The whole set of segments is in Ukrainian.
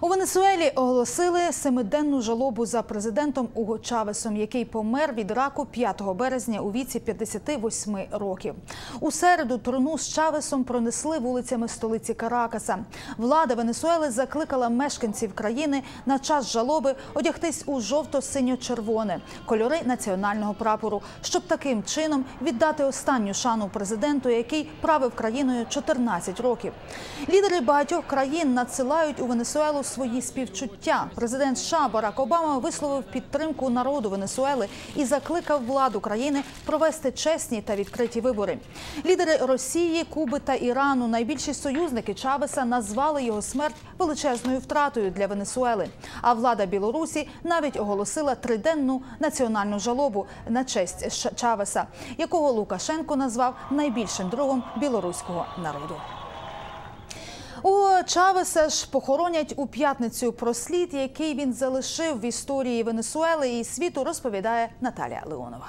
У Венесуелі оголосили семиденну жалобу за президентом Уго Чавесом, який помер від раку 5 березня у віці 58 років. У середу труну з Чавесом пронесли вулицями столиці Каракаса. Влада Венесуели закликала мешканців країни на час жалоби одягтись у жовто-синьо-червоне кольори національного прапору, щоб таким чином віддати останню шану президенту, який правив країною 14 років. Лідери багатьох країн надсилають у Венесуелу свої співчуття. Президент США Барак Обама висловив підтримку народу Венесуели і закликав владу країни провести чесні та відкриті вибори. Лідери Росії, Куби та Ірану, найбільші союзники Чавеса, назвали його смерть величезною втратою для Венесуели. А влада Білорусі навіть оголосила триденну національну жалобу на честь Чавеса, якого Лукашенко назвав найбільшим другом білоруського народу. Чавеса ж похоронять у п'ятницю про слід, який він залишив в історії Венесуели і світу, розповідає Наталія Леонова.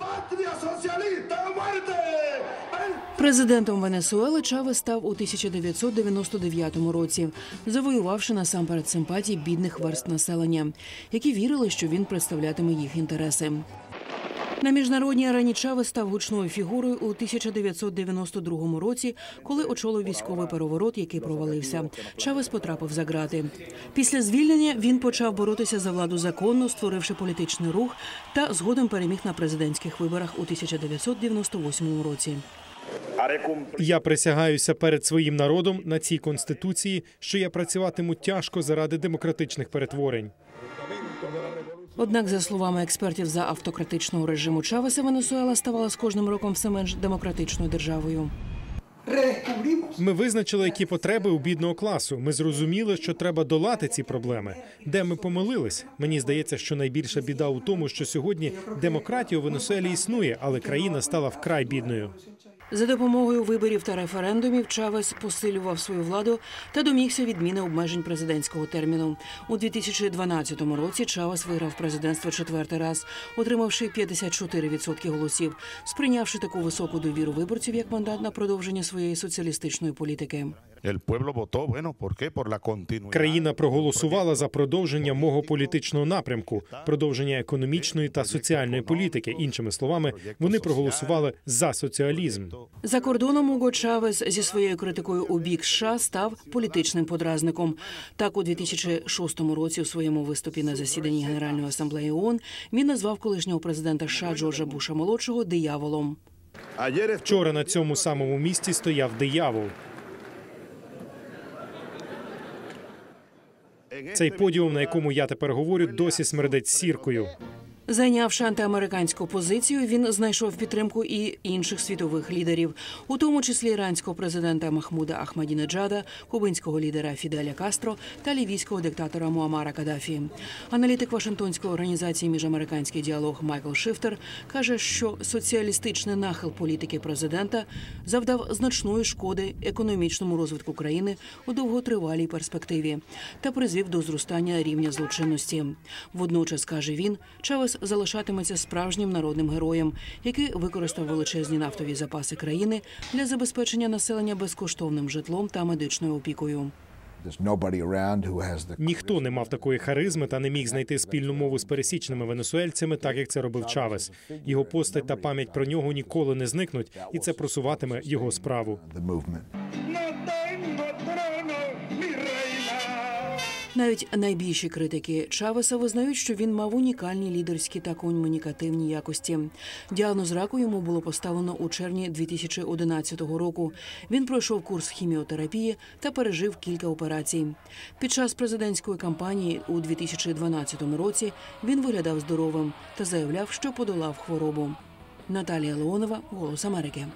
¡Patria socialista, muerte! ¡El Президентом Венесуели Чавес став у 1999 році, завоювавши насамперед симпатії бідних верст населення, які вірили, що він представлятиме їх інтереси. На міжнародній арені Чавес став гучною фігурою у 1992 році, коли очолив військовий переворот, який провалився. Чавес потрапив за ґрати. Після звільнення він почав боротися за владу законно, створивши політичний рух та згодом переміг на президентських виборах у 1998 році. Я присягаюся перед своїм народом на цій конституції, що я працюватиму тяжко заради демократичних перетворень. Однак, за словами експертів за автократичного режиму Чавеса, Венесуела ставала з кожним роком все менш демократичною державою. Ми визначили, які потреби у бідного класу. Ми зрозуміли, що треба долати ці проблеми. Де ми помилились? Мені здається, що найбільша біда у тому, що сьогодні демократія у Венесуелі існує, але країна стала вкрай бідною. За допомогою виборів та референдумів Чавес посилював свою владу та домігся відміни обмежень президентського терміну. У 2012 році Чавес виграв президентство четвертий раз, отримавши 54% голосів, сприйнявши таку високу довіру виборців як мандат на продовження своєї соціалістичної політики. Країна проголосувала за продовження мого політичного напрямку, продовження економічної та соціальної політики. Іншими словами, вони проголосували за соціалізм. За кордоном Уго Чавес зі своєю критикою у бік США став політичним подразником. Так, у 2006 році у своєму виступі на засіданні Генеральної асамблеї ООН він назвав колишнього президента США Джорджа Буша молодшого дияволом. Вчора на цьому самому місці стояв диявол. Цей подіум, на якому я тепер говорю, досі смердить сіркою. Зайнявши антиамериканську позицію, він знайшов підтримку і інших світових лідерів, у тому числі іранського президента Махмуда Ахмадінеджада, кубинського лідера Фіделя Кастро та лівійського диктатора Муамара Каддафі. Аналітик Вашингтонської організації Міжамериканський діалог Майкл Шифтер каже, що соціалістичний нахил політики президента завдав значної шкоди економічному розвитку країни у довготривалій перспективі та призвів до зростання рівня злочинності. Водночас каже він, Чавес залишатиметься справжнім народним героєм, який використав величезні нафтові запаси країни для забезпечення населення безкоштовним житлом та медичною опікою. Ніхто не мав такої харизми та не міг знайти спільну мову з пересічними венесуельцями, так як це робив Чавес. Його постать та пам'ять про нього ніколи не зникнуть, і це просуватиме його справу. Навіть найбільші критики Чавеса визнають, що він мав унікальні лідерські та комунікативні якості. Діагноз раку йому було поставлено у червні 2011 року. Він пройшов курс хіміотерапії та пережив кілька операцій. Під час президентської кампанії у 2012 році він виглядав здоровим та заявляв, що подолав хворобу. Наталія Леонова, Голос Америки.